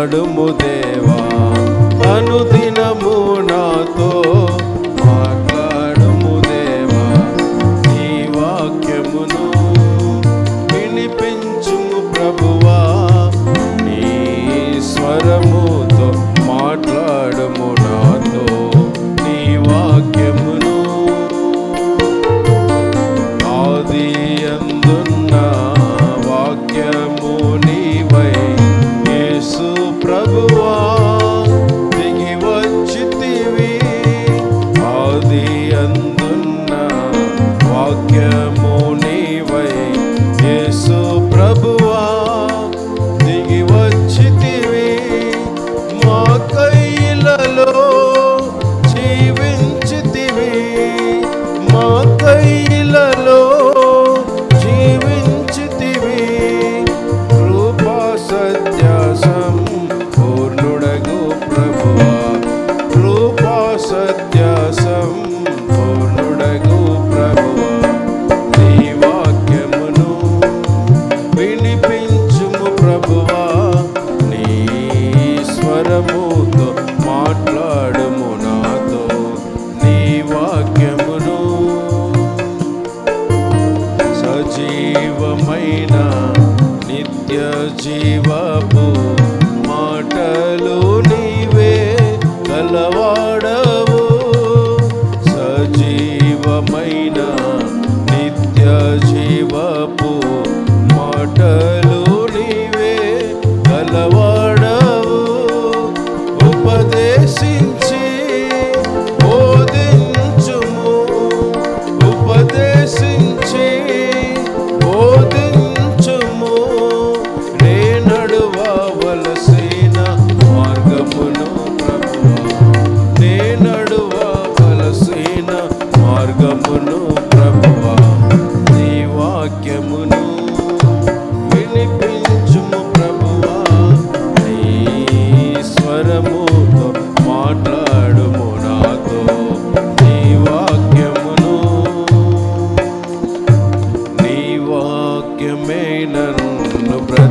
పాడుము దేవ Yeah.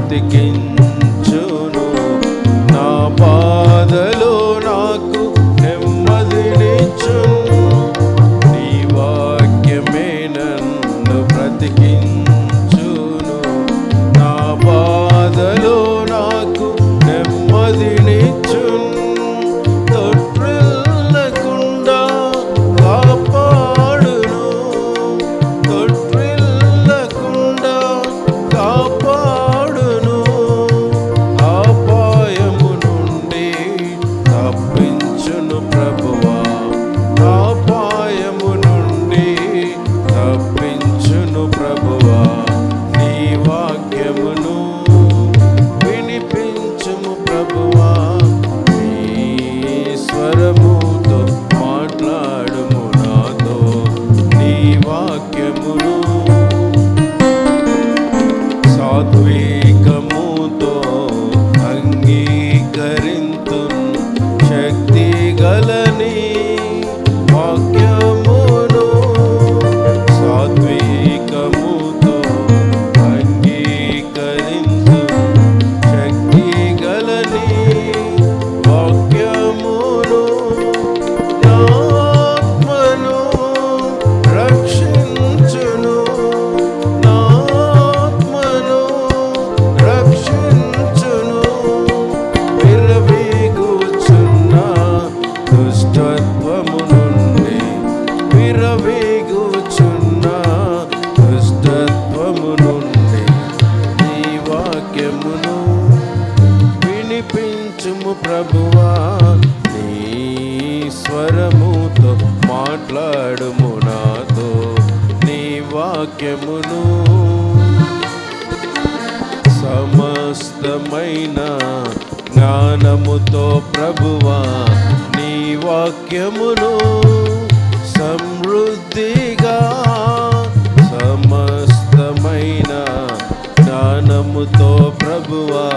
প্রত্যেকেই ప్రభువా నీ స్వరముతో మాట్లాడుము నాతో నీ వాక్యమును సమస్తమైన జ్ఞానముతో ప్రభువా నీ వాక్యమును సమృద్ధిగా సమస్తమైన జ్ఞానముతో ప్రభువా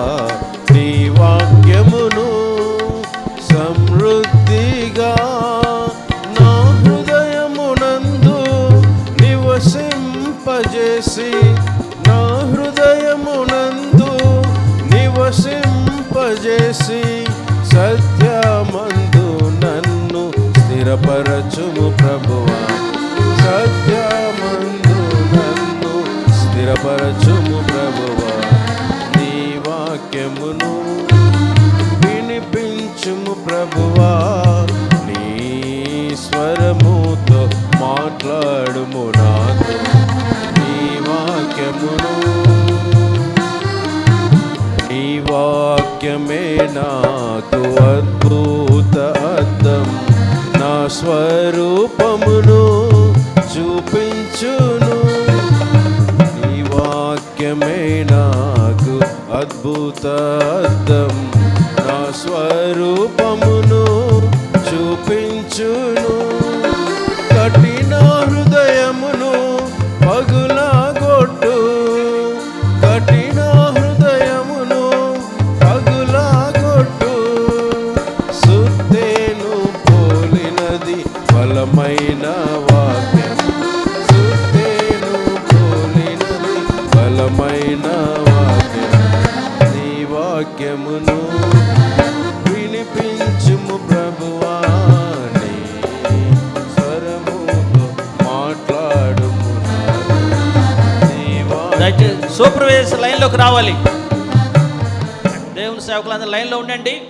చేసి సత్యమందు నన్ను స్థిరపరచుము ప్రభువా. సత్యమందు నన్ను స్థిరపరచుము ప్రభువా. నీ వాక్యమును వినిపించుము ప్రభువా. నీ స్వరముతో మాట్లాడుము నాతో చూపించును. నీ వాక్యమే నాకు అద్భుత అద్దం నా స్వరూపమును చూపించును. కఠిన సూపర్వైజర్ లైన్లోకి రావాలి. దేవుని సేవకులందరూ లైన్లో ఉండండి.